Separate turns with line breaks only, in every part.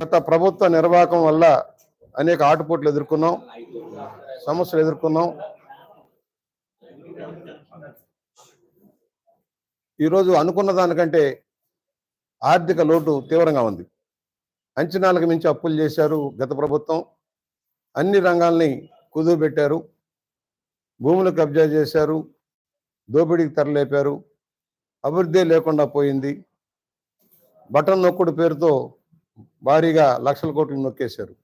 గత ప్రభుత్వ నిర్వాహకం వల్ల అనేక ఆటుపోట్లు ఎదుర్కొన్నాం సమస్యలు ఎదుర్కొన్నాం. ఈరోజు అనుకున్న దానికంటే ఆర్థిక లోటు తీవ్రంగా ఉంది. అంచనాలకు మించి అప్పులు చేశారు గత ప్రభుత్వం. అన్ని రంగాల్ని కుదువు పెట్టారు భూములు కబ్జా చేశారు. దోపిడీకి తరలేపారు. అభివృద్ధి లేకుండా పోయింది. బటన్ నొక్కుడు పేరుతో భారీగా లక్షల కోట్లు నొక్కేశారు.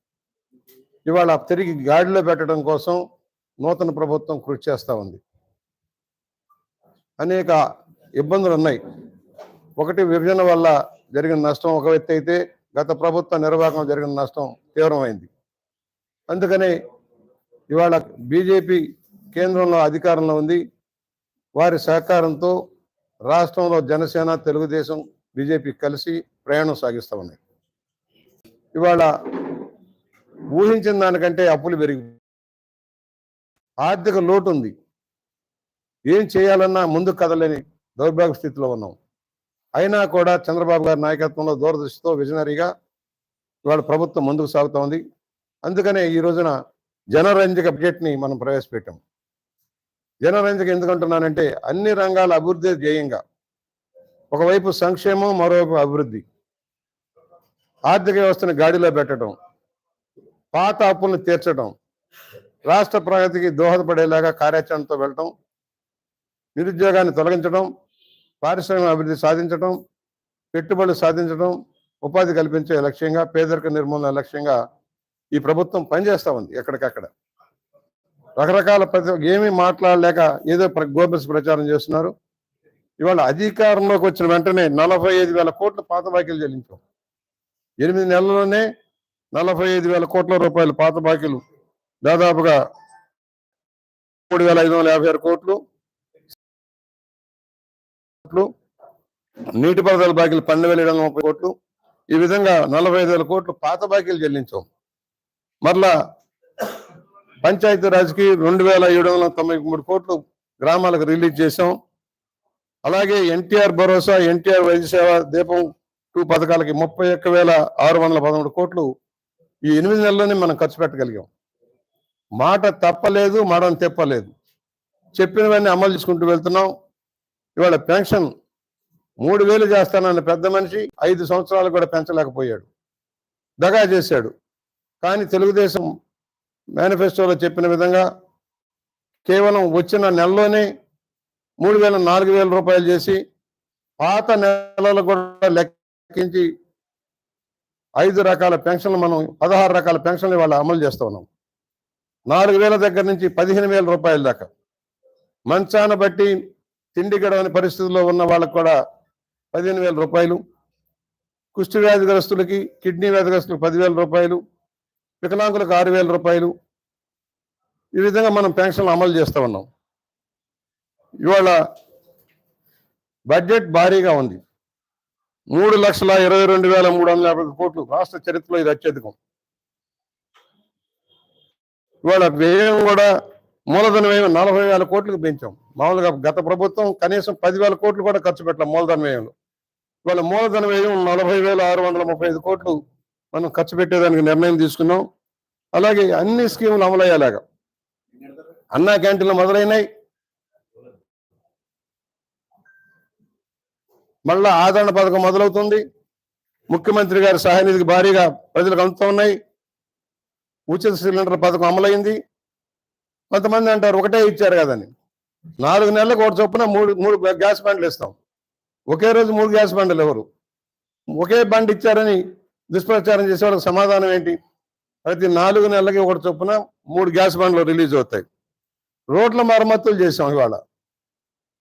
ఇవాళ తిరిగి గాడిలో పెట్టడం కోసం నూతన ప్రభుత్వం కృషి చేస్తూ ఉంది. అనేక ఇబ్బందులు ఉన్నాయి. ఒకటి విభజన వల్ల జరిగిన నష్టం ఒక వ్యక్తి అయితే గత ప్రభుత్వ నిర్వాహకం జరిగిన నష్టం తీవ్రమైంది. అందుకనే ఇవాళ బీజేపీ కేంద్రంలో అధికారంలో ఉంది. వారి సహకారంతో రాష్ట్రంలో జనసేన తెలుగుదేశం బీజేపీ కలిసి ప్రయాణం సాగిస్తూ ఉన్నాయి. ఇవాళ ఊహించిన దానికంటే అప్పులు పెరిగి ఆర్థిక లోటు ఉంది. ఏం చేయాలన్నా ముందు కదలేని దౌర్భాగ్య స్థితిలో ఉన్నాం. అయినా కూడా చంద్రబాబు గారి నాయకత్వంలో దూరదృష్టితో విజనరీగా ఇవాళ ప్రభుత్వం ముందుకు సాగుతూ ఉంది. అందుకనే ఈ రోజున జనరంజక బడ్జెట్ని మనం ప్రవేశపెట్టాం. జనరంజక ఎందుకంటున్నానంటే అన్ని రంగాల అభివృద్ధి ధ్యేయంగా. ఒకవైపు సంక్షేమం మరోవైపు అభివృద్ధి. ఆర్థిక వ్యవస్థను గాడిలో పెట్టడం పాత అప్పులను తీర్చడం రాష్ట్ర ప్రగతికి దోహదపడేలాగా కార్యాచరణతో వెళ్ళటం నిరుద్యోగాన్ని తొలగించడం పారిశ్రామిక అభివృద్ధి సాధించడం పెట్టుబడులు సాధించడం ఉపాధి కల్పించే లక్ష్యంగా పేదరిక నిర్మూలన లక్ష్యంగా ఈ ప్రభుత్వం పనిచేస్తూ ఉంది ఎక్కడికక్కడ. రకరకాల ప్రతి ఏమీ మాట్లాడలేక ఏదో ప్ర- ప్రచారం చేస్తున్నారు. ఇవాళ అధికారంలోకి వచ్చిన వెంటనే నలభై ఐదు వేల కోట్ల పాత బాకీలు చెల్లించాం. ఎనిమిది నెలల్లోనే నలభై ఐదు వేల కోట్ల రూపాయలు పాత బాకీలు. దాదాపుగా మూడు వేల ఐదు వందల యాభై ఆరు కోట్లు. కోట్లు. నీటిపారుదల బాకీలు పన్నెండు వేల ఏడు వందల ముప్పై కోట్లు. ఈ విధంగా నలభై ఐదు వేల కోట్లు పాత బాకీలు చెల్లించాం. మరలా పంచాయతీ రాజ్కి రెండు వేల ఏడు వందల తొంభై మూడు కోట్లు గ్రామాలకు రిలీజ్ చేశాం. అలాగే ఎన్టీఆర్ భరోసా ఎన్టీఆర్ వైద్య సేవ దీపం టూ పథకాలకి ముప్పై ఒక్క వేల ఆరు వందల పదమూడు కోట్లు ఈ ఎనిమిది నెలల్లోనే మనం ఖర్చు పెట్టగలిగాం. మాట తప్పలేదు మాట తెప్పలేదు. చెప్పినవన్నీ అమలు చేసుకుంటూ వెళ్తున్నాం. ఇవాళ పెన్షన్ మూడు వేలు చేస్తానన్న పెద్ద మనిషి ఐదు సంవత్సరాలు కూడా పెంచలేకపోయాడు. దగా చేశాడు. కానీ తెలుగుదేశం మేనిఫెస్టోలో చెప్పిన విధంగా కేవలం వచ్చిన నెలలోనే మూడు వేల నాలుగు వేల రూపాయలు చేసి పాత నెలలు కూడా లెక్క లెక్కించి ఐదు రకాల పెన్షన్లు మనం పదహారు రకాల పెన్షన్లు ఇవాళ అమలు చేస్తూ ఉన్నాం. నాలుగు వేల దగ్గర నుంచి పదిహేను వేల రూపాయల దాకా. మంచాన బట్టి తిండి గడవని పరిస్థితుల్లో ఉన్న వాళ్ళకు కూడా పదిహేను వేల రూపాయలు. కుష్టి వ్యాధిగ్రస్తులకి కిడ్నీ వ్యాధిగ్రస్తులకు పదివేల రూపాయలు. వికలాంగులకు ఆరు వేల రూపాయలు. ఈ విధంగా మనం పెన్షన్లు అమలు చేస్తూ ఉన్నాం. ఇవాళ బడ్జెట్ భారీగా ఉంది. మూడు లక్షల ఇరవై రెండు వేల మూడు వందల యాభై కోట్లు. రాష్ట్ర చరిత్రలో ఇది అత్యధికం. ఇవాళ వ్యయం కూడా మూలధన వ్యయం నలభై వేల కోట్లకు పెంచాం. మామూలుగా గత ప్రభుత్వం కనీసం పదివేల కోట్లు కూడా ఖర్చు పెట్టాం మూలధన వ్యయంలో. ఇవాళ మూలధన వ్యయం నలభై వేల ఆరు వందల ముప్పై ఐదు కోట్లు మనం ఖర్చు పెట్టేదానికి నిర్ణయం తీసుకున్నాం. అలాగే అన్ని స్కీములు అమలయ్యేలాగా. అన్నా క్యాంటీన్లు మొదలైనాయి. మళ్ళా ఆదరణ పథకం మొదలవుతుంది. ముఖ్యమంత్రి గారి సహాయనిధికి భారీగా ప్రజలకు అందుతూ ఉన్నాయి. ఉచిత సిలిండర్ పథకం అమలైంది. కొంతమంది అంటారు ఒకటే ఇచ్చారు కదని నాలుగు నెలలకు ఒకటి చొప్పున మూడు మూడు గ్యాస్ బండ్లు ఇస్తాం. ఒకే రోజు మూడు గ్యాస్ బండ్లు ఎవరు? ఒకే బండ్ ఇచ్చారని దుష్ప్రచారం చేసే వాళ్ళకి సమాధానం ఏంటి? ప్రతి నాలుగు నెలలకి ఒకటి చొప్పున మూడు గ్యాస్ బండ్లు రిలీజ్ అవుతాయి. రోడ్ల మరమ్మతులు చేసాం ఇవాళ.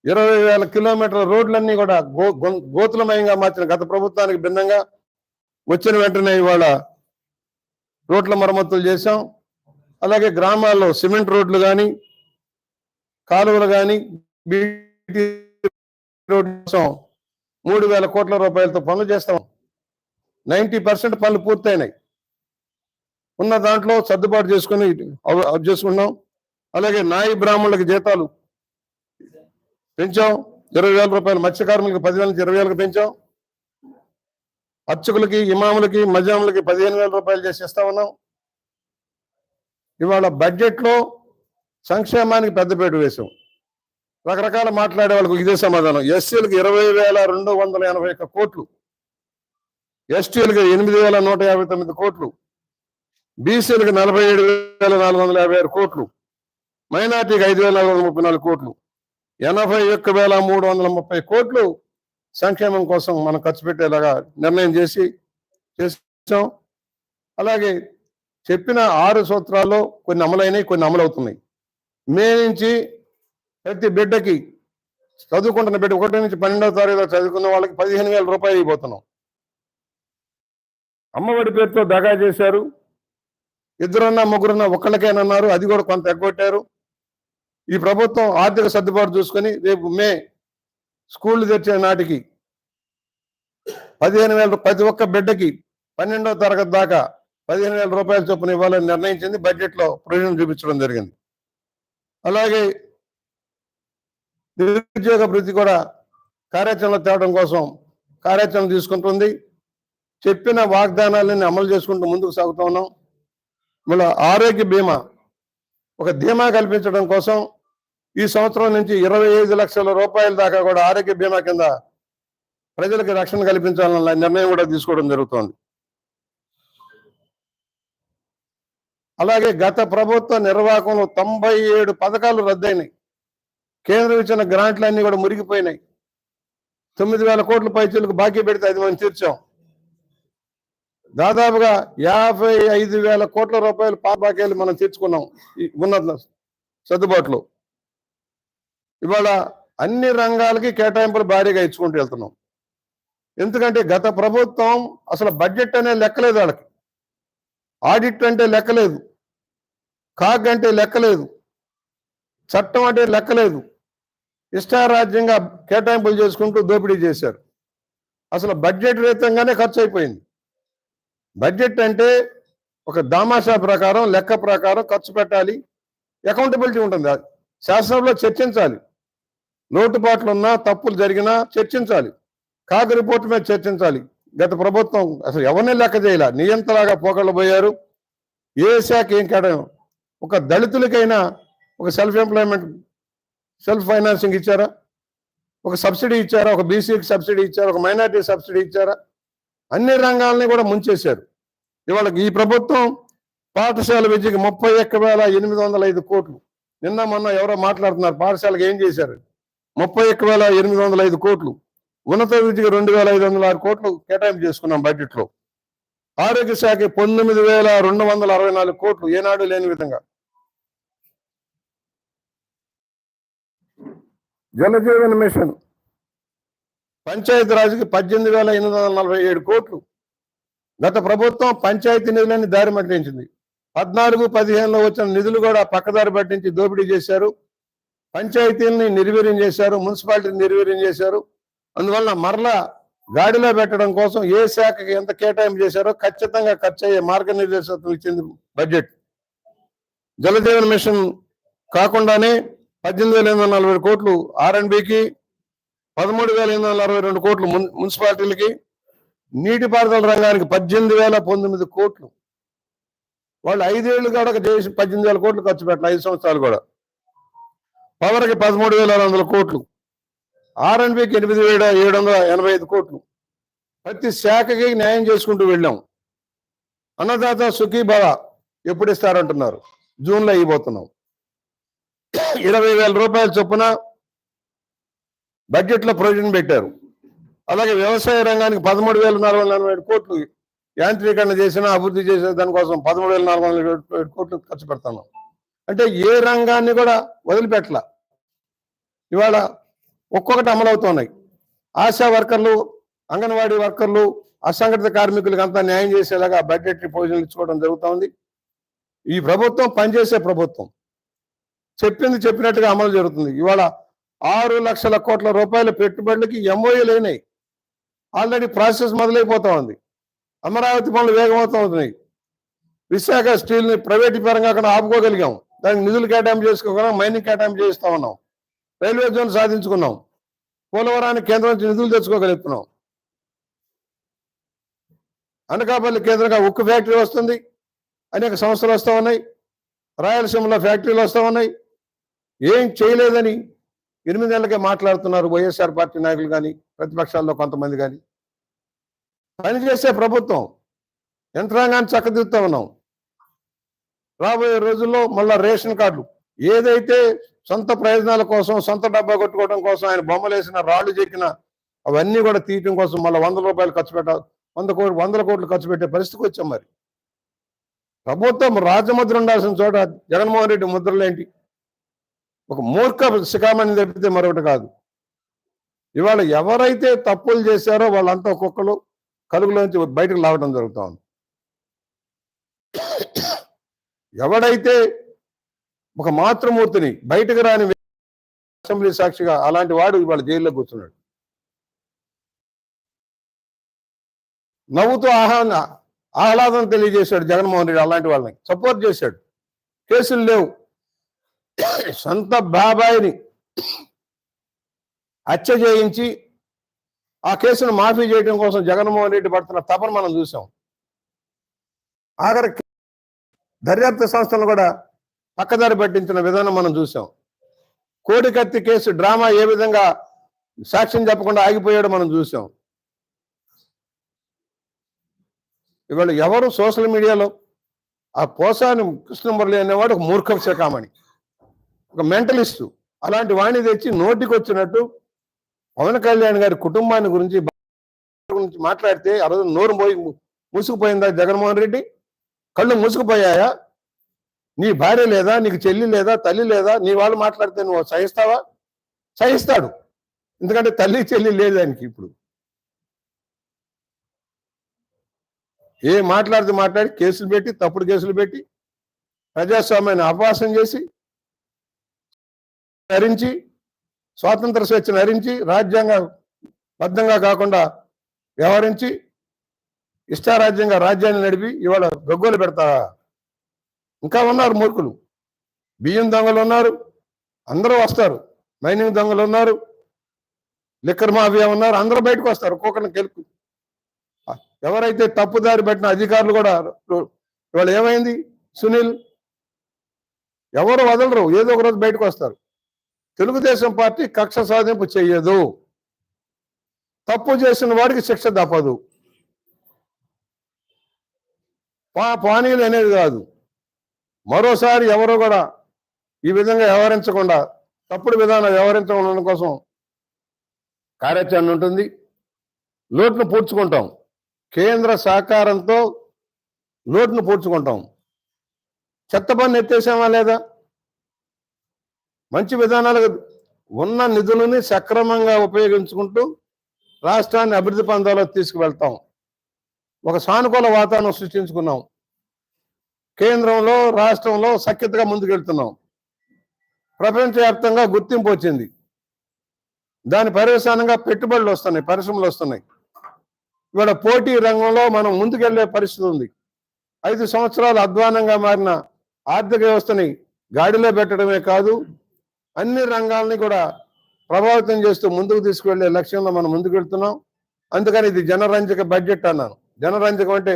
ఇరవై వేల కిలోమీటర్ల రోడ్లన్నీ కూడా గో గొం- గోతులమయంగా మార్చిన గత ప్రభుత్వానికి భిన్నంగా వచ్చిన వెంటనే ఇవాళ రోడ్ల మరమ్మతులు చేశాం. అలాగే గ్రామాల్లో సిమెంట్ రోడ్లు కానీ కాలువలు కానీ బీటీ రోడ్డు కోసం మూడు వేల కోట్ల రూపాయలతో పనులు చేస్తాం. నైంటీ పర్సెంట్ పనులు పూర్తయినాయి. ఉన్న దాంట్లో సర్దుబాటు చేసుకుని చేసుకున్నాం. అలాగే నాయి బ్రాహ్మణులకు జీతాలు పెంచాం. ఇరవై వేల రూపాయలు మత్స్య కార్మికులకు పదివేల నుంచి ఇరవై వేలకు పెంచాం. అర్చకులకి ఇమాములకి మజాములకి పదిహేను వేల రూపాయలు చేసి ఇస్తా ఉన్నాం. ఇవాళ బడ్జెట్లో సంక్షేమానికి పెద్దపీట వేశాం. రకరకాల మాట్లాడే వాళ్ళకు ఇదే సమాధానం. ఎస్సీలకు ఇరవై వేల రెండు వందల ఎనభై ఒక్క కోట్లు. ఎస్టీలకు ఎనిమిది వేల నూట యాభై తొమ్మిది కోట్లు. బీసీలకు నలభై ఏడు వేల నాలుగు వందల యాభై ఆరు కోట్లు. మైనార్టీకి ఐదు వేల నాలుగు వందల ముప్పై నాలుగు కోట్లు. ఎనభై ఒక్క వేల మూడు వందల ముప్పై కోట్లు సంక్షేమం కోసం మనం ఖర్చు పెట్టేలాగా నిర్ణయం చేసి చేసాం అలాగే చెప్పిన ఆరు సూత్రాల్లో కొన్ని అమలైనవి కొన్ని అమలవుతున్నాయి. మే నుంచి ప్రతి బిడ్డకి చదువుకుంటున్న బిడ్డ ఒకటి నుంచి పన్నెండవ తారీఖు చదువుకున్న వాళ్ళకి పదిహేను వేల రూపాయలు ఇవ్వబోతున్నాం. అమ్మఒడి పేరుతో దగా చేశారు. ఇద్దరున్నా ముగ్గురున్నా ఒక్కళ్ళకేనన్నారు. అది కూడా కొంత ఎగ్గొట్టారు. ఈ ప్రభుత్వం ఆర్థిక సర్దుబాటు చూసుకొని రేపు మే స్కూళ్ళు తెచ్చే నాటికి పదిహేను వేల ప్రతి ఒక్క బిడ్డకి పన్నెండవ తరగతి దాకా పదిహేను వేల రూపాయల చొప్పున ఇవ్వాలని నిర్ణయించింది. బడ్జెట్లో ప్రయోజనం చూపించడం జరిగింది. అలాగే నిరుద్యోగ వృద్ధి కూడా కార్యాచరణ తేవడం కోసం కార్యాచరణ తీసుకుంటుంది. చెప్పిన వాగ్దానాలని అమలు చేసుకుంటూ ముందుకు సాగుతూ ఉన్నాం. మళ్ళీ ఆరోగ్య బీమా ఒక ధీమా కల్పించడం కోసం ఈ సంవత్సరం నుంచి ఇరవై ఐదు లక్షల రూపాయల దాకా కూడా ఆరోగ్య బీమా కింద ప్రజలకు రక్షణ కల్పించాలన్న నిర్ణయం కూడా తీసుకోవడం జరుగుతోంది. అలాగే గత ప్రభుత్వ నిర్వాహకంలో తొంభై ఏడు పథకాలు రద్దయినాయి. కేంద్రం ఇచ్చిన గ్రాంట్లన్నీ కూడా మురిగిపోయినాయి. తొమ్మిది వేల కోట్ల పైచీలకు బాకీ పెడితే అది మనం తీర్చాం. దాదాపుగా యాభై ఐదు వేల కోట్ల రూపాయలు పాత బాకీలు మనం తీర్చుకున్నాం. ఈ ఉన్న సర్దుబాట్లు. ఇవాళ అన్ని రంగాలకి కేటాయింపులు భారీగా ఇచ్చుకుంటూ వెళ్తున్నాం. ఎందుకంటే గత ప్రభుత్వం అసలు బడ్జెట్ అనే లెక్కలేదు వాళ్ళకి. ఆడిట్ అంటే లెక్కలేదు. కాగ్ అంటే లెక్కలేదు. చట్టం అంటే లెక్కలేదు. ఇష్టారాజ్యంగా కేటాయింపులు చేసుకుంటూ దోపిడీ చేశారు. అసలు బడ్జెట్ రీతంగానే ఖర్చు అయిపోయింది. బడ్జెట్ అంటే ఒక దామాషా ప్రకారం లెక్క ప్రకారం ఖర్చు పెట్టాలి. అకౌంటబిలిటీ ఉంటుంది. శాసనంలో చర్చించాలి. లోటుపాట్లు ఉన్నా తప్పులు జరిగినా చర్చించాలి. కాగ్ రిపోర్ట్ మీద చర్చించాలి. గత ప్రభుత్వం అసలు ఎవరిని లెక్క చేయాల. నియంతలాగా పోకళ్ళు పోయారు. ఏ శాఖ ఏం కేటాయం? ఒక దళితులకైనా ఒక సెల్ఫ్ ఎంప్లాయ్మెంట్ సెల్ఫ్ ఫైనాన్సింగ్ ఇచ్చారా? ఒక సబ్సిడీ ఇచ్చారా ఒక బీసీకి సబ్సిడీ ఇచ్చారా? ఒక మైనార్టీ సబ్సిడీ ఇచ్చారా? అన్ని రంగాల్ని కూడా ముంచేశారు. ఇవాళ ఈ ప్రభుత్వం పాఠశాల విద్యకి ముప్పై ఒక్క వేల ఎనిమిది వందల ఐదు కోట్లు. నిన్న మొన్న ఎవరో మాట్లాడుతున్నారు పాఠశాలకు ఏం చేశారు? ముప్పై ఒక్క వేల ఎనిమిది వందల ఐదు కోట్లు ఉన్నత విద్యకి రెండు వేల ఐదు వందల ఆరు కోట్లు కేటాయింపు చేసుకున్నాం బడ్జెట్లో. ఆరోగ్య శాఖ పంతొమ్మిది వేల రెండు వందల అరవై నాలుగు కోట్లు ఏనాడు లేని విధంగా. జలజీవన్ మిషన్. పంచాయతీ రాజుకి పద్దెనిమిది వేల ఎనిమిది వందల నలభై ఏడు కోట్లు. గత ప్రభుత్వం పంచాయతీ నిధులన్నీ దారి మళ్ళించింది పద్నాలుగు పదిహేనులో వచ్చిన నిధులు కూడా పక్కదారి పట్టించి దోపిడీ చేశారు. పంచాయతీలని నిర్వీర్యం చేశారు మున్సిపాలిటీని నిర్వీర్యం చేశారు. అందువలన మరలా గాడిలో పెట్టడం కోసం ఏ శాఖకి ఎంత కేటాయింపు చేశారో ఖచ్చితంగా ఖర్చు అయ్యే మార్గనిర్దేశకత్వం ఇచ్చింది బడ్జెట్. జలజీవన్ మిషన్ కాకుండానే పద్దెనిమిది వేల ఎనిమిది వందల నలభై కోట్లు ఆర్ఎండ్బికి పదమూడు వేల ఎనిమిది వందల అరవై రెండు కోట్లు మున్- మున్సిపాలిటీలకి నీటిపారుదల రంగానికి పద్దెనిమిది వేల పంతొమ్మిది కోట్లు. వాళ్ళు ఐదేళ్ళు కూడా చేసి పద్దెనిమిది వేల కోట్లు ఖర్చు పెట్టాలి ఐదు సంవత్సరాలు కూడా. పవర్కి పదమూడు వేల ఆరు వందల కోట్లు. ఆర్ఎన్బికి ఎనిమిది వేల ఏడు వందల ఎనభై ఐదు కోట్లు. ప్రతి శాఖకి న్యాయం చేసుకుంటూ వెళ్ళాం. అన్నదాత సుఖీ భవ ఎప్పుడు ఇస్తారంటున్నారు? జూన్లో అయిపోతున్నాం. ఇరవై వేల రూపాయల చొప్పున బడ్జెట్లో ప్రొవిజన్ పెట్టారు. అలాగే వ్యవసాయ రంగానికి పదమూడు వేల నాలుగు వందల ఎనభై కోట్లు యాంత్రీకరణ చేసిన అభివృద్ధి చేసే దానికోసం పదమూడు వేల నాలుగు వందల కోట్లు ఖర్చు పెడతాను. అంటే ఏ రంగాన్ని కూడా వదిలిపెట్టల. ఇవాళ ఒక్కొక్కటి అమలవుతున్నాయి. ఆశా వర్కర్లు అంగన్వాడీ వర్కర్లు అసంఘటిత కార్మికులకు అంతా న్యాయం చేసేలాగా బడ్జెట్ ప్రొవిజన్లు ఇచ్చుకోవడం జరుగుతోంది. ఈ ప్రభుత్వం పనిచేసే ప్రభుత్వం. చెప్పింది చెప్పినట్టుగా అమలు జరుగుతుంది. ఇవాళ ఆరు లక్షల కోట్ల రూపాయల పెట్టుబడులకి ఎంఓఏలు అయినాయి. ఆల్రెడీ ప్రాసెస్ మొదలైపోతా ఉంది. అమరావతి పనులు వేగవంతం అవుతున్నాయి. విశాఖ స్టీల్ని పరంగా అక్కడ ఆపుకోగలిగాం. దానికి నిధులు కేటాయింపు చేసుకోగలం మైనింగ్ కేటాయింపు చేయిస్తా ఉన్నాం. రైల్వే జోన్ సాధించుకున్నాం. పోలవరానికి కేంద్రం నుంచి నిధులు తెచ్చుకోగలుగుతున్నాం. అనకాపల్లి కేంద్రంగా ఉక్కు ఫ్యాక్టరీ వస్తుంది. అనేక సంస్థలు వస్తూ ఉన్నాయి. రాయలసీమలో ఫ్యాక్టరీలు వస్తూ ఉన్నాయి. ఏం చేయలేదని ఎనిమిది నెలలకే మాట్లాడుతున్నారు వైఎస్ఆర్ పార్టీ నాయకులు కానీ ప్రతిపక్షాల్లో కొంతమంది కానీ. పనిచేసే ప్రభుత్వం యంత్రాంగాన్ని చక్కదిద్దుతా ఉన్నాం. రాబోయే రోజుల్లో మళ్ళా రేషన్ కార్డులు ఏదైతే సొంత ప్రయోజనాల కోసం సొంత డబ్బా కొట్టుకోవడం కోసం ఆయన బొమ్మలు వేసిన రాళ్ళు చెక్కిన అవన్నీ కూడా తీయటం కోసం మళ్ళీ వందల రూపాయలు ఖర్చు పెట్ట వంద కోట్లు వందల కోట్లు ఖర్చు పెట్టే పరిస్థితికి వచ్చాం మరి. ప్రభుత్వం రాజముద్ర ఉండాల్సిన చోట జగన్మోహన్ రెడ్డి ముద్రలేంటి ఒక మూర్ఖ శిఖామణి తప్పితే మరొకటి కాదు. ఇవాళ ఎవరైతే తప్పులు చేశారో వాళ్ళంతా ఒక్కొక్కరు కలుగులోంచి బయటకు లావడం జరుగుతూ ఉంది. ఎవడైతే ఒక మాతృమూర్తిని బయటకు రాని అసెంబ్లీ సాక్షిగా అలాంటి వాడు ఇవాళ జైల్లో కూర్చున్నాడు. నవ్వుతూ ఆహ్లాద ఆహ్లాదం తెలియజేశాడు జగన్మోహన్ రెడ్డి అలాంటి వాళ్ళని. సపోర్ట్ చేశాడు. కేసులు లేవు. సొంత బాబాయిని హత్య చేయించి ఆ కేసును మాఫీ చేయడం కోసం జగన్మోహన్ రెడ్డి పడుతున్న తపన మనం చూసాం. ఆఖరి దర్యాప్తు సంస్థలను కూడా పక్కదారి పట్టించిన విధానం మనం చూసాం. కోడికత్తి కేసు డ్రామా ఏ విధంగా సాక్ష్యం చెప్పకుండా ఆగిపోయాడో మనం చూసాం. ఇవాళ ఎవరు సోషల్ మీడియాలో ఆ పోసాని కృష్ణమురళి అనేవాడు ఒక మూర్ఖ శకామణి ఒక మెంటలిస్టు. అలాంటి వాణి తెచ్చి నోటికి వచ్చినట్టు పవన్ కళ్యాణ్ గారి కుటుంబాన్ని గురించి గురించి మాట్లాడితే ఆ రోజు నోరు పోయి మూసుకుపోయిందా జగన్మోహన్ రెడ్డి? కళ్ళు మూసుకుపోయాయా? నీ భార్య లేదా నీకు చెల్లి లేదా తల్లి లేదా నీ వాళ్ళు మాట్లాడితే నువ్వు సహిస్తావా? సహిస్తాడు. ఎందుకంటే తల్లి చెల్లి లేదు దానికి ఇప్పుడు. ఏ మాట్లాడితే మాట్లాడి కేసులు పెట్టి తప్పుడు కేసులు పెట్టి ప్రజాస్వామ్యాన్ని అపవాసం చేసి ధరించి స్వాతంత్ర స్వేచ్ఛను హరించి రాజ్యాంగ బద్ధంగా కాకుండా వ్యవహరించి ఇష్టారాజ్యంగా రాజ్యాన్ని నడిపి ఇవాళ గగ్గోలు పెడతారా ఇంకా ఉన్నారు మూర్ఖులు. బియ్యం దొంగలు ఉన్నారు అందరూ వస్తారు మైనింగ్ దొంగలు ఉన్నారు లిక్కర్ మాఫియా ఉన్నారు అందరూ బయటకు వస్తారు ఒక్కొక్కరిని గెలుపు ఎవరైతే తప్పుదారి పెట్టిన అధికారులు కూడా ఇవాళ ఏమైంది? సునీల్ ఎవరు వదలరు ఏదో ఒక రోజు బయటకు వస్తారు. తెలుగుదేశం పార్టీ కక్ష సాధింపు చెయ్యదు. తప్పు చేసిన వాడికి శిక్ష తప్పదు. పా పానీయులు అనేది కాదు. మరోసారి ఎవరు కూడా ఈ విధంగా వ్యవహరించకుండా తప్పుడు విధానం వ్యవహరించడం కోసం కార్యాచరణ ఉంటుంది. లోటును పూడ్చుకుంటాం. కేంద్ర సహకారంతో లోటును పూడ్చుకుంటాం. చెత్త పన్ను ఎత్తేసామా లేదా? మంచి విధానాలు ఉన్న నిధులని సక్రమంగా ఉపయోగించుకుంటూ రాష్ట్రాన్ని అభివృద్ధి పందాలో తీసుకువెళ్తాం. ఒక సానుకూల వాతావరణం సృష్టించుకున్నాం. కేంద్రంలో రాష్ట్రంలో సఖ్యతగా ముందుకెళ్తున్నాం. ప్రపంచవ్యాప్తంగా గుర్తింపు వచ్చింది. దాని పర్యవసానంగా పెట్టుబడులు వస్తున్నాయి పరిశ్రమలు వస్తున్నాయి. ఇవాళ పోటీ రంగంలో మనం ముందుకెళ్ళే పరిస్థితి ఉంది. ఐదు సంవత్సరాలు అధ్వానంగా మారిన ఆర్థిక వ్యవస్థని గాడిలో పెట్టడమే కాదు అన్ని రంగాల్ని కూడా ప్రభావితం చేస్తూ ముందుకు తీసుకువెళ్ళే లక్ష్యంలో మనం ముందుకు వెళ్తున్నాం అందుకని ఇది జనరంజక బడ్జెట్ అన్నాను. జనరంజకం అంటే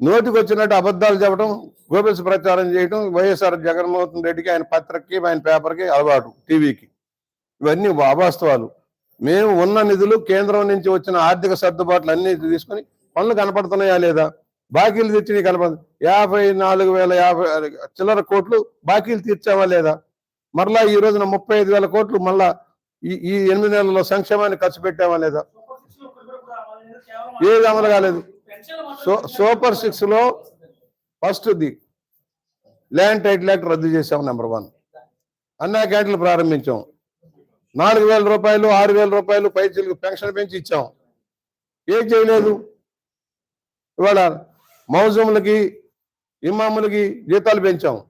నోటికి వచ్చినట్టు అబద్ధాలు చెప్పడం గోబెల్స్ ప్రచారం చేయడం వైఎస్ఆర్ జగన్మోహన్ రెడ్డికి ఆయన పత్రికకి ఆయన పేపర్కి అలవాటు టీవీకి. ఇవన్నీ అవాస్తవాలు మేము ఉన్న నిధులు కేంద్రం నుంచి వచ్చిన ఆర్థిక సర్దుబాట్లు అన్ని తీసుకొని పనులు కనపడుతున్నాయా లేదా? బాకీలు తెచ్చి కనపడ యాభై నాలుగు వేల యాభై చిల్లర కోట్లు బాకీలు తీర్చావా లేదా? మరలా ఈ రోజున ముప్పై ఐదు వేల కోట్లు మళ్ళా ఈ ఈ ఎనిమిది నెలల్లో సంక్షేమాన్ని ఖర్చు పెట్టావా లేదా? ఏది అమలు కాలేదు. సూపర్ సిక్స్లో first the land title act రద్దు చేసాం నెంబర్ వన్. అన్నా క్యాంటీన్లు ప్రారంభించాం. నాలుగు వేల రూపాయలు ఆరు వేల రూపాయలు పైచీలకు పెన్షన్ పెంచి ఇచ్చాం. ఏం చేయలేదు? ఇవాళ మౌజములకి ఇమాములకి జీతాలు పెంచాం.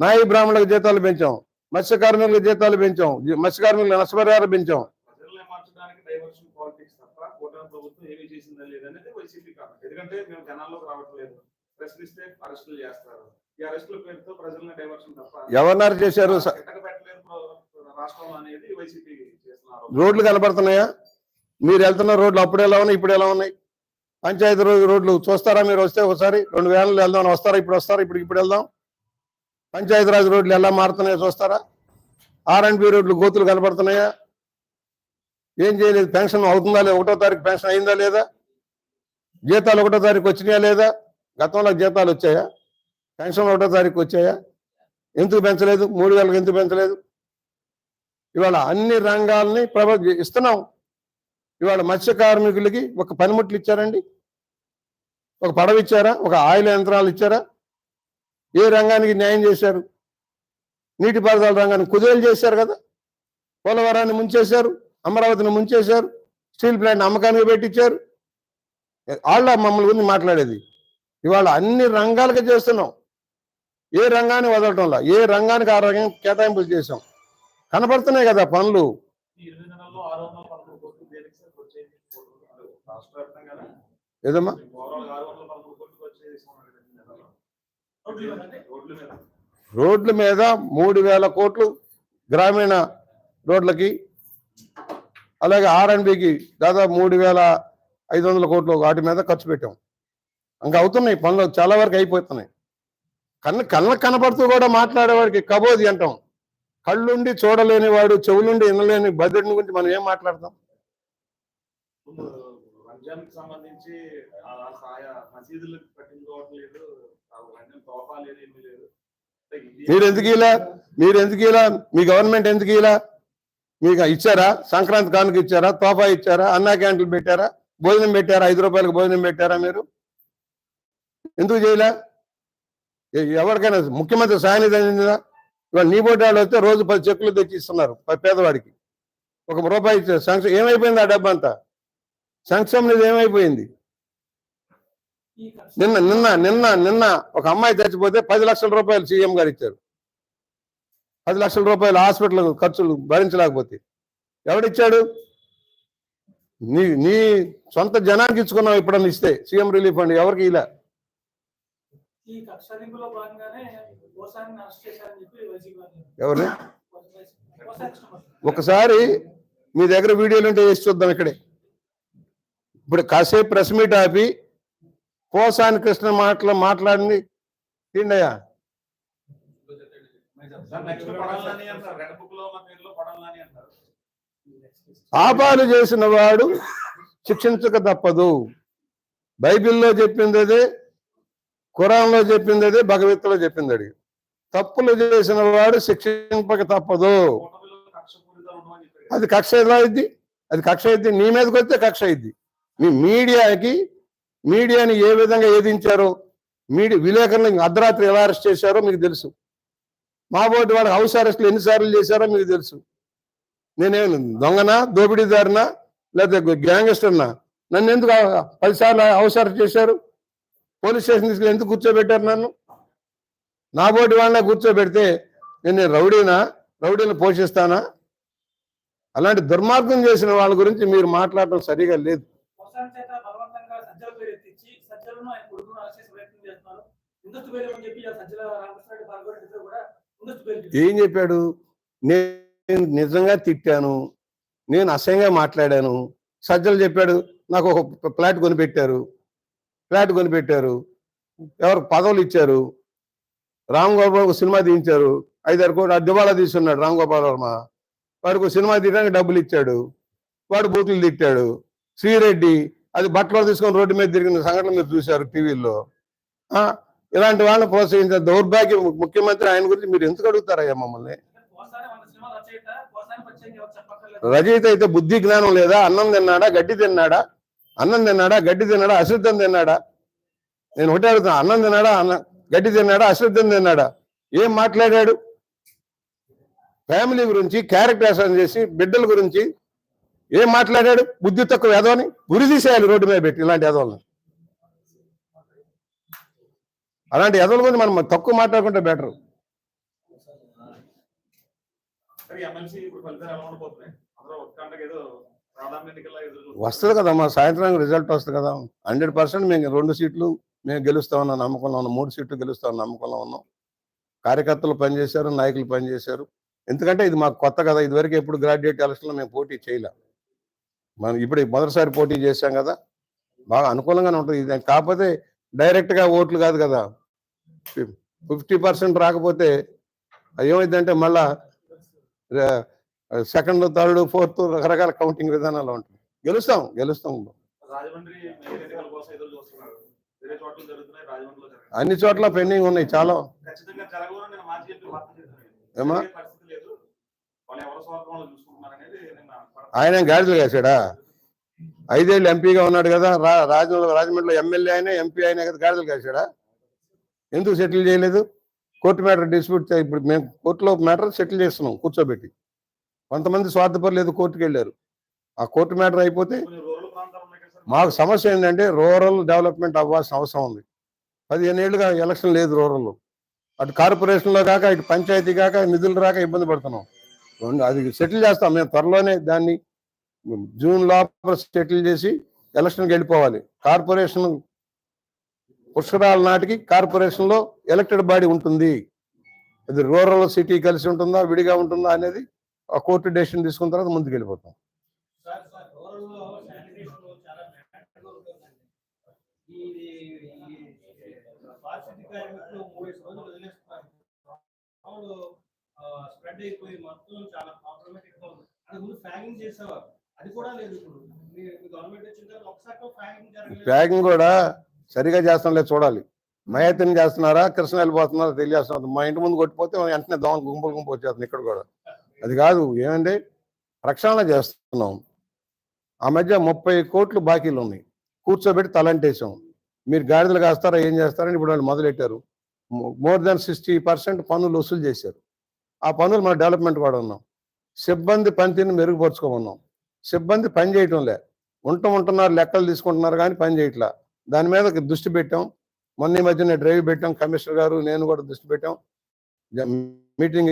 నాయి బ్రాహ్మణులకు జీతాలు పెంచాం. మత్స్య కార్మికులకు జీతాలు పెంచాం. మత్స్య కార్మికులకు నష్టపరిహారం పెంచాం. ఎవరినారు చేశారు? రోడ్లు కనపడుతున్నాయా మీరు వెళ్తున్న రోడ్లు అప్పుడు ఎలా ఉన్నాయి ఇప్పుడు ఎలా ఉన్నాయి? పంచాయతీ రోజు రోడ్లు చూస్తారా మీరు వస్తే ఒకసారి? రెండు వేలలో వెళ్దాం వస్తారా ఇప్పుడు వస్తారా ఇప్పుడు ఇప్పుడు వెళ్దాం? పంచాయతీరాజ్ రోడ్లు ఎలా మారుతున్నాయో చూస్తారా? ఆర్ అండ్ బి రోడ్లు గోతులు కనపడుతున్నాయా ఏం చేయలేదు పెన్షన్ అవుతుందా లేదా ఒకటో తారీఖు పెన్షన్ అయిందా లేదా? జీతాలు ఒకటో తారీఖు వచ్చినాయా లేదా? గతంలో జీతాలు వచ్చాయా? పెన్షన్ ఒకటో తారీఖు వచ్చాయా? ఎందుకు పెంచలేదు? మూడు వేలకు ఎందుకు పెంచలేదు? ఇవాళ అన్ని రంగాల్ని ప్రభ ఇస్తున్నాం. ఇవాళ మత్స్య కార్మికులకి ఒక పనిముట్లు ఇచ్చారండి. ఒక పడవ ఇచ్చారా? ఒక ఆయిల్ యంత్రాలు ఇచ్చారా? ఏ రంగానికి న్యాయం చేశారు? నీటిపారుదల రంగాన్ని కుదేలు చేశారు కదా? పోలవరాన్ని ముంచేశారు అమరావతిని ముంచేశారు స్టీల్ ప్లాంట్ అమ్మకానికి పెట్టించారు. వాళ్ళ మమ్మల్ని గురించి మాట్లాడేది. ఇవాళ అన్ని రంగాలకి చేస్తున్నాం. ఏ రంగాన్ని వదలటంలా ఏ రంగానికి ఆ రంగం కేటాయింపులు చేసాం కనపడుతున్నాయి కదా పనులు. ఏదమ్మా?
రోడ్లు మీద.
రోడ్ల మీద. మూడు వేల కోట్లు గ్రామీణ రోడ్లకి అలాగే ఆర్ అండ్ బికి దాదాపు మూడు వేల ఐదు వందల కోట్లు వాటి మీద ఖర్చు పెట్టాం. ఇంకా అవుతున్నాయి పనులు చాలా వరకు అయిపోతున్నాయి. కన్ను కళ్ళకు కనపడుతూ కూడా మాట్లాడేవాడికి కబోది అంటాం. కళ్ళుండి చూడలేని వాడు చెవులుండి వినలేని బదుడిని గురించి మనం ఏం మాట్లాడతాం?
సంబంధించి
మీరు ఎందుకు ఇలా మీరు ఎందుకు ఇలా? మీ గవర్నమెంట్ ఎందుకు ఇలా? మీకు ఇచ్చారా? సంక్రాంతి కానుక ఇచ్చారా? తోఫా ఇచ్చారా? అన్నా క్యాంటీన్లు పెట్టారా? భోజనం పెట్టారా? ఐదు రూపాయలకు భోజనం పెట్టారా మీరు? ఎందుకు చేయలే? ఎవరికైనా ముఖ్యమంత్రి సాయనిధి అందిందా ఇవాళ నీ బోటి వస్తే రోజు పది చెక్కులు తెచ్చి ఇస్తున్నారు పేదవాడికి. ఒక రూపాయి ఇచ్చారు ఏమైపోయింది ఆ డబ్బు అంతా? సంక్షేమ నిధి ఏమైపోయింది? నిన్న నిన్న నిన్న నిన్న ఒక అమ్మాయి చచ్చిపోతే పది లక్షల రూపాయలు సీఎం గారు ఇచ్చారు. పది లక్షల రూపాయలు హాస్పిటల్ ఖర్చులు భరించలేకపోతే ఎవడిచ్చాడు? నీ నీ సొంత జనానికి ఇచ్చుకున్నావు ఇప్పుడన్నా ఇస్తే సీఎం రిలీఫ్ ఫండ్ ఎవరికి ఇలా
ఈ కక్షాదింపులో భాగంగానే గోసాన్ని అరెస్ట్ చేశారని చెప్పి వైసీపీ వాళ్ళు
ఎవరిని
కృష్ణమూర్తి.
ఒకసారి మీ దగ్గర వీడియోలు ఉంటే వేసి చూద్దాం ఇక్కడే. ఇప్పుడు కాసేపు ప్రెస్ మీట్ ఆపి పోసాని కృష్ణ మాటలు మాట్లాడింది. తిండయ్యా
సార్ నెక్స్ట్ పడాలని అంటారు. రెడ్ బుక్లో ఉన్న పేరులో పడాలని అంటారు.
పాపాలు చేసిన వాడు శిక్షించక తప్పదు. బైబిల్లో చెప్పింది అదే. ఖురాన్లో చెప్పింది అది భగవత్తులో చెప్పింది అది. తప్పులు చేసిన వాడు శిక్షింపక తప్పదు. అది కక్ష ఎలా అయింది? అది కక్ష అయింది. నీ మీదకి వస్తే కక్ష అయింది. మీ మీడియాకి మీడియాని ఏ విధంగా ఏదించారో మీడియా విలేకరులను అర్ధరాత్రి ఎలా అరెస్ట్ చేశారో మీకు తెలుసు. మా బోటి వాడు హౌస్ అరెస్ట్లు ఎన్నిసార్లు చేశారో మీకు తెలుసు. నేనేం దొంగనా దోపిడీదారినా లేకపోతే గ్యాంగ్స్టర్నా? నన్ను ఎందుకు పదిసార్లు హౌస్ అరెస్ట్ చేశారు? పోలీస్ స్టేషన్ తీసుకెళ్ళి ఎందుకు కూర్చోబెట్టారు నన్ను? నా బోటి వాళ్ళని కూర్చోబెడితే నేను రౌడీనా? రౌడీని పోషిస్తానా? అలాంటి దుర్మార్గం చేసిన వాళ్ళ గురించి మీరు మాట్లాడటం సరిగా లేదు. ఏం చెప్పాడు? నేను నిజంగా తిట్టాను. నేను అసహ్యంగా మాట్లాడాను. సజ్జలు చెప్పాడు నాకు ఒక ఫ్లాట్ కొనిపెట్టారు. ఫ్లాట్ కొనిపెట్టారు. ఎవరు పదవులు ఇచ్చారు. రామ్ గోపాల్ ఒక సినిమా తీయించారు. ఐదారు కోట్లు ఆ దివాళా తీసుకున్నాడు రామ్ గోపాల్ వర్మ. వాడికి ఒక సినిమా తీయడానికి డబ్బులు ఇచ్చాడు. వాడు బూతులు తిట్టాడు. శ్రీరెడ్డి అది బట్టలు తీసుకొని రోడ్డు మీద తిరిగిన సంఘటన మీరు చూశారు టీవీలో. ఇలాంటి వాళ్ళని ప్రోత్సహించారు దౌర్భాగ్యం ముఖ్యమంత్రి ఆయన గురించి మీరు ఎందుకు అడుగుతారయ్యా మమ్మల్ని?
గోసాని రచయిత
అయితే బుద్ధి జ్ఞానం లేదా? అన్నం తిన్నాడా? గడ్డి తిన్నాడా? అన్నం తిన్నాడా? గడ్డి తిన్నాడా? అశ్రద్ధం తిన్నాడా? నేను ఒకటే అడుగుతున్నా అన్నం తిన్నాడా? అన్న గడ్డి తిన్నాడా? అశ్రద్ధం తిన్నాడా? ఏం మాట్లాడాడు? ఫ్యామిలీ గురించి క్యారెక్టర్ చేసి బిడ్డల గురించి ఏం మాట్లాడాడు? బుద్ధి తక్కువ ఎదవని గురి తీసేయాలి రోడ్డు మీద పెట్టి ఇలాంటి ఎదవల్ని అలాంటి ఎదవల గురించి మనం తక్కువ మాట్లాడుకుంటే బెటర్.
ఎమ్మెల్సీ ఇప్పుడు ఫలితాలు ఎలా ఉండబోతున్నాయి ఒక్క గంటకి ఏదో
వస్తుంది కదా మా సాయంత్రం రిజల్ట్ వస్తుంది కదా. హండ్రెడ్ పర్సెంట్ మేము రెండు సీట్లు మేము గెలుస్తామన్న నమ్మకంలో ఉన్నాం. మూడు సీట్లు గెలుస్తామన్న నమ్మకంలో ఉన్నాం. కార్యకర్తలు పనిచేశారు నాయకులు పనిచేశారు. ఎందుకంటే ఇది మాకు కొత్త కదా ఇదివరకు ఎప్పుడు గ్రాడ్యుయేట్ ఎలక్షన్లో మేము పోటీ చేయలేం. మనం ఇప్పుడు మొదటిసారి పోటీ చేశాం కదా బాగా అనుకూలంగానే ఉంటుంది. ఇది కాకపోతే డైరెక్ట్గా ఓట్లు కాదు కదా. ఫిఫ్టీ పర్సెంట్ రాకపోతే ఏమైందంటే మళ్ళా సెకండ్ థర్డ్ ఫోర్త్ రకరకాల కౌంటింగ్ విధానాలు ఉంటాయి. గెలుస్తాం గెలుస్తాం. అన్ని చోట్ల పెండింగ్ ఉన్నాయి చాలా. ఏమా? ఆయన గాడిదలు కాసాడా ఐదేళ్ళు ఎంపీగా ఉన్నాడు కదా రాజమండ్రి రాజమండ్రిలో ఎమ్మెల్యే అయినా ఎంపీ అయినా కదా గాడిదలు కాసాడా ఎందుకు సెటిల్ చేయలేదు? కోర్టు మ్యాటర్ డిస్ప్యూట్ ఇప్పుడు మేము కోర్టులో మ్యాటర్ సెటిల్ చేస్తున్నాం కూర్చోబెట్టి. కొంతమంది స్వార్థపరులు ఏదో కోర్టుకు వెళ్ళారు. ఆ కోర్టు మ్యాటర్ అయిపోతే మాకు సమస్య ఏంటంటే రూరల్ డెవలప్మెంట్ అవ్వాల్సిన అవసరం ఉంది. పదిహేను ఏళ్ళుగా ఎలక్షన్ లేదు రూరల్లో. అటు కార్పొరేషన్లో కాక ఇటు పంచాయతీ కాక నిధులు రాక ఇబ్బంది పడుతున్నాం. అది సెటిల్ చేస్తాం. మేము త్వరలోనే దాన్ని జూన్ లోపల సెటిల్ చేసి ఎలక్షన్కి వెళ్ళిపోవాలి. కార్పొరేషన్ పుష్కరాల నాటికి కార్పొరేషన్లో ఎలక్టెడ్ బాడీ ఉంటుంది. అది రూరల్ సిటీ కలిసి ఉంటుందా విడిగా ఉంటుందా అనేది ఆ కోర్టు డెసిషన్ తీసుకున్న తర్వాత ముందుకు వెళ్ళిపోతాం
సార్ సార్ రూరల్లో శానిటేషన్ చాలా బ్యాడ్గా ఉంటుందండి. ఇది ఈ పారిశుద్ధ్య కార్మికులు మూడేసి రోజులు వదిలేస్తున్నారు. మామూలు స్ప్రెడ్ అయిపోయి మొత్తం చాలా ప్రాబ్లమేటిక్గా ఉంది. అది ముందు ఫ్యాగింగ్ చేసేవారు. అది కూడా లేదు ఇప్పుడు. మీ గవర్నమెంట్ వచ్చిన తర్వాత ఒకసారి ఫ్యాగింగ్ జరగలేదు.
ప్యాకింగ్ కూడా సరిగా చేస్తాం లేదు చూడాలి. మయత్నం చేస్తున్నారా కృష్ణ వెళ్ళిపోతున్నారా తెలియజేస్తున్నారు మా ఇంటి ముందు కొట్టిపోతే వెంటనే దోమలు గుంపులు గుంపు వచ్చేస్తుంది ఇక్కడ కూడా. అది కాదు ఏమంటే ప్రక్షాళన చేస్తున్నాం. ఆ మధ్య ముప్పై కోట్లు బాకీలు ఉన్నాయి కూర్చోబెట్టి తలంటేసాం మీరు గాడిదలు కాస్తారా ఏం చేస్తారని ఇప్పుడు వాళ్ళు మొదలెట్టారు. మోర్ దాన్ సిక్స్టీ పర్సెంట్ పనులు వసూలు చేశారు. ఆ పనులు మన డెవలప్మెంట్ కూడా ఉన్నాం. సిబ్బంది పనితీరుని మెరుగుపరుచుకోమన్నాం. సిబ్బంది పని చేయటం లే. ఉంటూ ఉంటున్నారు లెక్కలు తీసుకుంటున్నారు కానీ పని చేయట్లా. దాని మీద దృష్టి పెట్టాం. మొన్న ఈ మధ్యన డ్రైవ్ పెట్టాం. కమిషనర్ గారు నేను కూడా దృష్టి పెట్టాం. మీటింగ్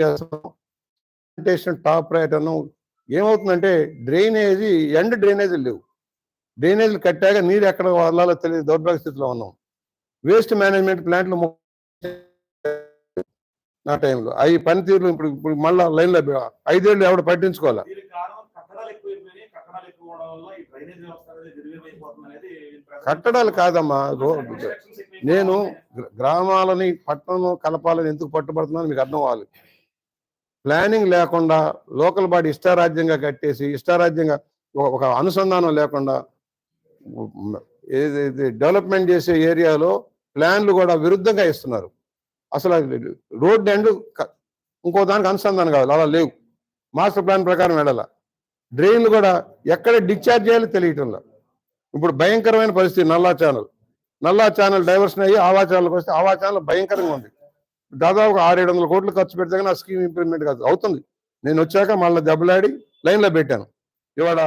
చేస్తాం. చేస్తాం టాప్ రైట్ అన్నాం ఏమవుతుందంటే డ్రైనేజీ ఎండ్ డ్రైనేజీ లేవు. డ్రైనేజీలు కట్టాక నీరు ఎక్కడ వదలాలో తెలియదు దౌర్భాగ్య స్థితిలో ఉన్నాం. వేస్ట్ మేనేజ్మెంట్ ప్లాంట్లు నా టైంలో. అవి పనితీరులు ఇప్పుడు ఇప్పుడు మళ్ళా లైన్లో ఐదేళ్ళు ఎవడు పట్టించుకోవాలా?
కట్టడాలు
కాదమ్మా నేను గ్రామాలని పట్టణం కలపాలని ఎందుకు పట్టుబడుతున్నాను మీకు అర్థం అవ్వాలి. ప్లానింగ్ లేకుండా లోకల్ బాడీ ఇష్టారాజ్యంగా కట్టేసి ఇష్టారాజ్యంగా ఒక- అనుసంధానం లేకుండా ఏదైతే డెవలప్మెంట్ చేసే ఏరియాలో ప్లాన్లు కూడా విరుద్ధంగా ఇస్తున్నారు అసలు రోడ్ ఎండ్ ఇంకో దానికి అనుసంధానం కావాలి అలా లేవు. మాస్టర్ ప్లాన్ ప్రకారం వెళ్ళాల. డ్రైన్లు కూడా ఎక్కడ డిశ్చార్జ్ చేయాలో తెలియటంలో. ఇప్పుడు భయంకరమైన పరిస్థితి నల్లా ఛానల్. నల్లా ఛానల్ డైవర్షన్ అయ్యి ఆవా ఛానల్కి వస్తే ఆవా ఛానల్ భయంకరంగా ఉంది. దాదాపు ఆరు ఏడు వందల కోట్లు ఖర్చు పెడితే కానీ ఆ స్కీమ్ ఇంప్లిమెంట్ కాదు. అవుతుంది. నేను వచ్చాక మళ్ళీ దెబ్బలాడి లైన్లో పెట్టాను. ఇవాళ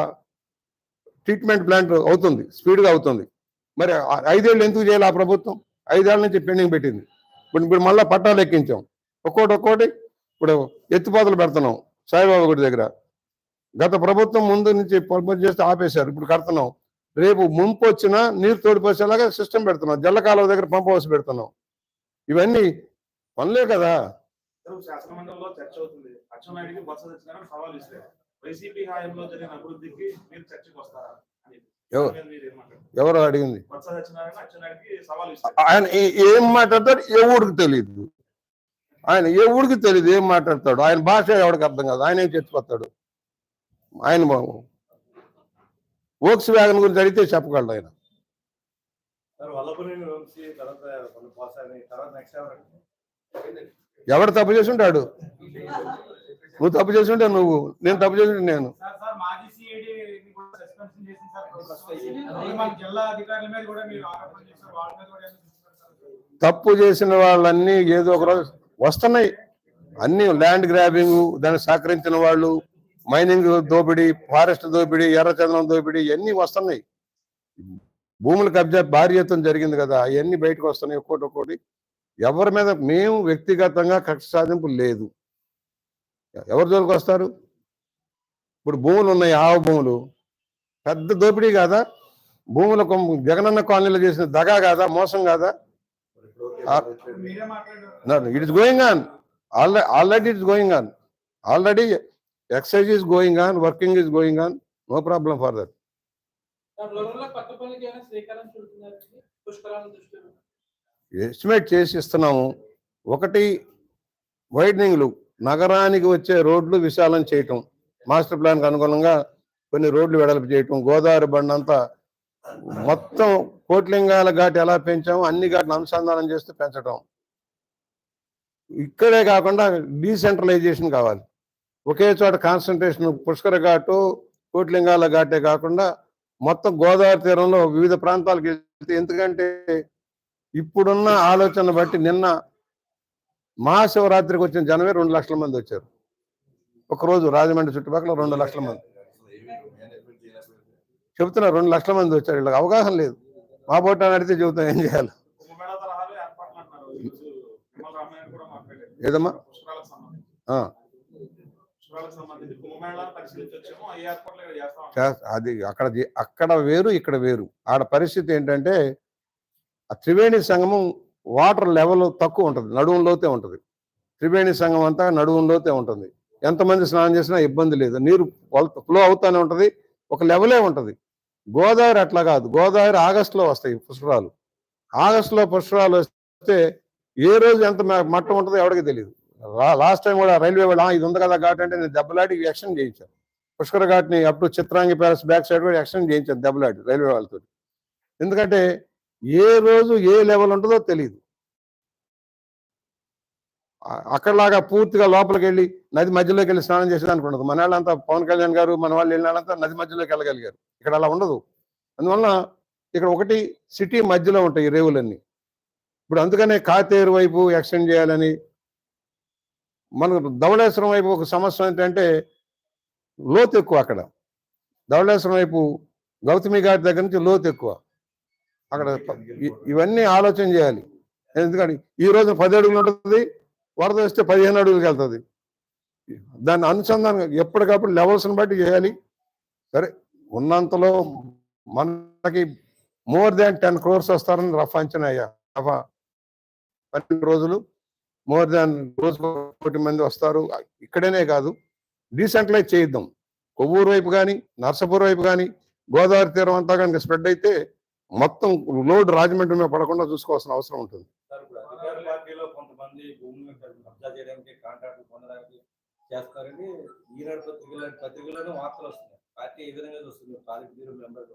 ట్రీట్మెంట్ ప్లాంట్ అవుతుంది. స్పీడ్గా అవుతుంది. మరి ఐదేళ్ళు ఎందుకు చేయాలి ఆ ప్రభుత్వం? ఐదేళ్ళ నుంచి పెండింగ్ పెట్టింది. ఇప్పుడు ఇప్పుడు మళ్ళీ పట్టాలు ఎక్కించాం. ఒక్కోటి ఒక్కోటి ఇప్పుడు ఎత్తిపోతలు పెడుతున్నాం సాయిబాబా గుడి దగ్గర. గత ప్రభుత్వం ముందు నుంచి ప్రపోజ్ చేస్తే ఆపేశారు. ఇప్పుడు కడుతున్నాం. రేపు ముంపు వచ్చినా నీరు తోడిపోసేలాగా సిస్టమ్ పెడుతున్నాం. జల్ల కాలువ దగ్గర పంప్ హౌస్ పెడుతున్నాం. ఇవన్నీ పనులే కదా.
తెలుగు శాసన మండలిలో చర్చ అవుతుంది. అచ్చెన్నాయుడికి బొత్స సత్యనారాయణ సవాల్ ఇస్తారు వైసీపీ హయాంలో జరిగిన అభివృద్ధికి మీరు చర్చకు వస్తారా అని
ఎవరు? అడిగింది? ఆయన ఏ- మాట్లాడతాడు? ఏ ఊరికి తెలియదు ఆయన ఏ ఊరికి తెలియదు ఏం మాట్లాడతాడు? ఆయన భాష ఎవరికి అర్థం కాదు? ఆయన ఏం చచ్చిపోతాడు ఆయన ఓక్స్ వ్యాగన్ గురించి అడిగితే చెప్పగలడు ఆయన. ఎవడు తప్పు చేసి ఉంటాడు నువ్వు తప్పు చేసి ఉంటే నువ్వు. నేను తప్పు చేసి నేను? తప్పు చేసిన వాళ్ళన్నీ ఏదో ఒక రోజు వస్తున్నాయి. అన్ని ల్యాండ్ గ్రాబింగ్ దాన్ని సహకరించిన వాళ్ళు మైనింగ్ దోపిడీ ఫారెస్ట్ దోపిడీ ఎర్రచందనం దోపిడీ ఇవన్నీ వస్తున్నాయి. భూముల కబ్జా భారీ ఎత్తున జరిగింది కదా. అవన్నీ బయటకు వస్తున్నాయి. ఒక్కోటి ఒక్కోటి ఎవరి మీద మేము వ్యక్తిగతంగా కక్ష సాధింపు లేదు. ఎవరి జోలికి వస్తారు? ఇప్పుడు భూములు ఉన్నాయి ఆవు భూములు. పెద్ద దోపిడీ కాదా? భూముల జగనన్న కాలనీలో చేసిన దగా కాదా? మోసం కాదా? It is going on. Already it's going on. Already excise is going on working is going on. No problem for that. Estimate చేసి ఇస్తున్నాము. ఒకటి వైడనింగ్లు నగరానికి వచ్చే రోడ్లు విశాలం చేయటం. మాస్టర్ ప్లాన్కి అనుగుణంగా కొన్ని రోడ్లు వెడల్పు చేయటం. గోదావరి బండ్ అంతా మొత్తం కోట్లింగాల ఘాట్ ఎలా పెంచామో అన్ని ఘాటును అనుసంధానం చేస్తూ పెంచడం ఇక్కడే కాకుండా డీసెంట్రలైజేషన్ కావాలి. ఒకే చోట కాన్సన్ట్రేషన్ పుష్కర ఘాటు కోట్లింగాల ఘాటే కాకుండా మొత్తం గోదావరి తీరంలో వివిధ ప్రాంతాలకు వెళ్తే ఎందుకంటే ఇప్పుడున్న ఆలోచన బట్టి నిన్న మహాశివరాత్రికి వచ్చిన జనమే రెండు లక్షల మంది వచ్చారు. ఒకరోజు రాజమండ్రి చుట్టుపక్కల రెండు లక్షల మంది. చెబుతున్నారు రెండు లక్షల మంది వచ్చారు. వీళ్ళకి అవగాహన లేదు. మా బోటాన్ని అడిగితే చెబుతాం ఏం చేయాలి? ఏదమ్మా? అది అక్కడ అక్కడ వేరు ఇక్కడ వేరు. ఆడ పరిస్థితి ఏంటంటే ఆ త్రివేణి సంగమం వాటర్ లెవెల్ తక్కువ ఉంటుంది నడువులోతే ఉంటుంది. త్రివేణి సంగమం అంతా నడువులోతే ఉంటుంది. ఎంతమంది స్నానం చేసినా ఇబ్బంది లేదు. నీరు ఫ్లో అవుతానే ఉంటుంది ఒక లెవెలే ఉంటుంది. గోదావరి అట్లా కాదు. గోదావరి ఆగస్టులో వస్తాయి పుష్కరాలు. ఆగస్టులో పుష్కరాలు వస్తే ఏ రోజు ఎంత మట్టం ఉంటుందో ఎవరికి తెలియదు లాస్ట్ టైం కూడా రైల్వే వాళ్ళు ఇది ఉంది కదా ఘాట్ అంటే నేను దెబ్బలాడి ఎక్స్టెండ్ చేయించాను. పుష్కర ఘాట్ని అప్పుడు చిత్రాంగి ప్యాలెస్ బ్యాక్ సైడ్ కూడా ఎక్స్టెండ్ చేయించాను దెబ్బలాడి రైల్వే వాళ్ళతో ఎందుకంటే ఏ రోజు ఏ లెవెల్ ఉంటుందో తెలియదు అక్కడలాగా పూర్తిగా లోపలికి వెళ్ళి నది మధ్యలోకి వెళ్ళి స్నానం చేసేదానికి ఉండదు మన వాళ్ళంతా పవన్ కళ్యాణ్ గారు మన వాళ్ళు వెళ్ళిన వాళ్ళంతా నది మధ్యలోకి వెళ్ళగలిగారు. ఇక్కడ అలా ఉండదు. అందువల్ల ఇక్కడ ఒకటి సిటీ మధ్యలో ఉంటాయి రేవులన్నీ. ఇప్పుడు అందుకనే కాతేరు వైపు ఎక్స్టెండ్ చేయాలని మనకు ధవళేశ్వరం వైపు ఒక సమస్య ఏంటంటే లోతు ఎక్కువ అక్కడ. ధవళేశ్వరం వైపు గౌతమి గారి దగ్గర నుంచి లోతు ఎక్కువ. అక్కడ ఇవన్నీ ఆలోచన చేయాలి. ఎందుకంటే ఈ రోజు పది అడుగులు ఉంటుంది వరద వస్తే పదిహేను అడుగులకి వెళ్తుంది. దాన్ని అనుసంధానం ఎప్పటికప్పుడు లెవెల్స్ని బట్టి చేయాలి. సరే ఉన్నంతలో మనకి మోర్ దాన్ టెన్ క్రోర్స్ వస్తారని రఫ్ అంచనా అయ్యా రఫ్ పన్నెండు రోజులు మోర్ దాన్ రోజు కోటి మంది వస్తారు. ఇక్కడనే కాదు డీసెంట్రలైజ్ చేయిద్దాం. కొవ్వూరు వైపు కానీ నర్సపూర్ వైపు కానీ గోదావరి తీరం అంతా కనుక స్ప్రెడ్ అయితే మొత్తం లోడ్ రాజమండ్రి మీద పడకుండా చూసుకోవాల్సిన అవసరం ఉంటుంది.
చేస్తారని ఈనాడు పత్రికలు వార్తలు వస్తున్నాయి. పార్టీ ఏ విధంగా చూస్తుంది? పాలిట్ బ్యూరో మెంబర్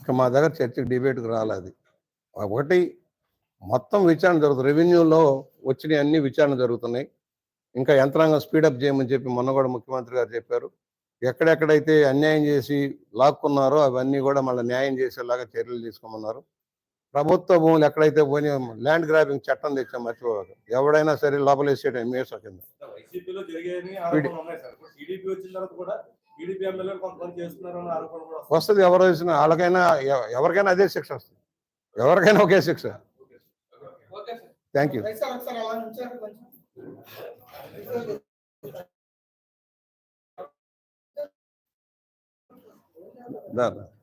ఇక మా దగ్గర చర్చకు డిబేట్కి రాలేదు. ఒకటి మొత్తం విచారణ జరుగుతుంది. రెవెన్యూలో వచ్చిన అన్ని విచారణ జరుగుతున్నాయి. ఇంకా యంత్రాంగం స్పీడప్ చేయమని చెప్పి మొన్న కూడా ముఖ్యమంత్రి గారు చెప్పారు. ఎక్కడెక్కడైతే అన్యాయం చేసి లాక్కున్నారో అవన్నీ కూడా మళ్ళీ న్యాయం చేసేలాగా చర్యలు తీసుకోమన్నారు. ప్రభుత్వ భూములు ఎక్కడైతే పోయి ల్యాండ్ గ్రాబింగ్ చట్టం తెచ్చాం మర్చిపోవాలి ఎవడైనా సరే లోపలేసేయడం మేసో కింద. వస్తుంది ఎవరు వేసినా వాళ్ళకైనా ఎవ- ఎవరికైనా అదే శిక్ష వస్తుంది. ఎవరికైనా ఒకే శిక్ష.
Okay sir.
Thank you
right